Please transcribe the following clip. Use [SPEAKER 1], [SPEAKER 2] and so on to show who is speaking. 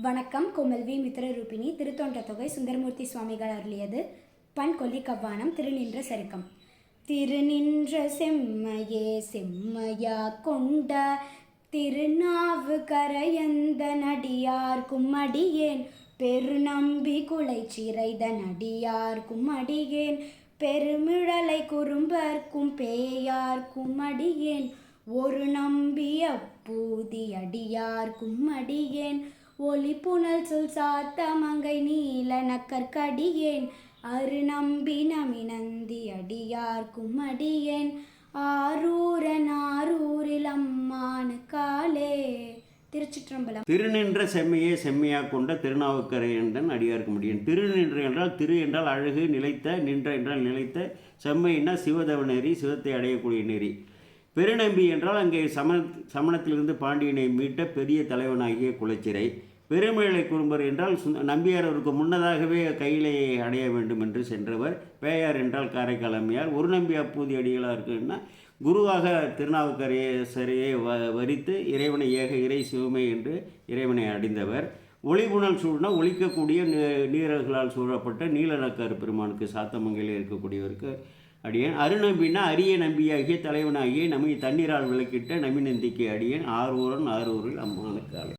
[SPEAKER 1] வணக்கம். கோமல் வி. மித்திரரூபிணி. திருத்தோன்ற தொகை சுந்தரமூர்த்தி சுவாமிகள் அருளியது பண் கொல்லி கவ்வானம் திருநின்ற சருக்கம். திருநின்ற செம்மையே செம்மையா கொண்ட திருநாவு கரையந்த நடியார்க்கும் அடியேன். பெருநம்பி குலை சிறைத நடியார்க்கும் அடியேன். பெருமிழலை குறும்பர்க்கும் பேயார்க்கும் அடியேன். ஒரு நம்பிய பூதி அடியார்க்கும் அடியேன். ஒளி புனல் சொல் சாத்த மங்கை நீல நக்கற்கடியேன் அரு நம்பி நமினந்தி அடியார்க்கும் அடியேன் ஆரூரன் ஆரூரில் அம்மானு காலே. திருச்சிற்றம்பலம்.
[SPEAKER 2] திருநின்ற செம்மையே செம்மையாக கொண்ட திருநாவுக்கரை என்றன் அடியார்க்க முடியும் திருநின்ற என்றால் திரு என்றால் அழகு நிலைத்த நின்ற என்றால் நிலைத்த செம்மைன்னா சிவதவ நெறி சிவத்தை அடையக்கூடிய நெறி. பெருநம்பி என்றால் அங்கே சம சமணத்திலிருந்து பாண்டியனை மீட்ட பெரிய தலைவனாகிய குலச்சிறை. பெருமிழலை குறும்பர் என்றால் சு- நம்பியார் அவருக்கு முன்னதாகவே கையிலே அடைய வேண்டும் என்று சென்றவர். பேயார் என்றால் காரைக்கால் அம்மையார் ஒரு நம்பி அப்பூதி அடிகளாக இருக்குன்னா குருவாக திருநாவுக்கரேசரையே வ வரித்து இறைவனை ஏக இறை சிவமே என்று இறைவனை அடைந்தவர். ஒளிபுணல் சூழ்னா ஒழிக்கக்கூடிய நீ- நீரல்களால் சூழப்பட்ட நீலநக்கார் பெருமானுக்கு சாத்தமங்கையில் இருக்கக்கூடியவருக்கு அடியேன். அருநம்பின்னா அரிய நம்பியாகிய தலைவனாகிய நம்மை தண்ணீரால் விளக்கிட்ட நமிநந்திக்கு அடியேன். ஆரூரன் ஆரூரில் அம்மானுக்கு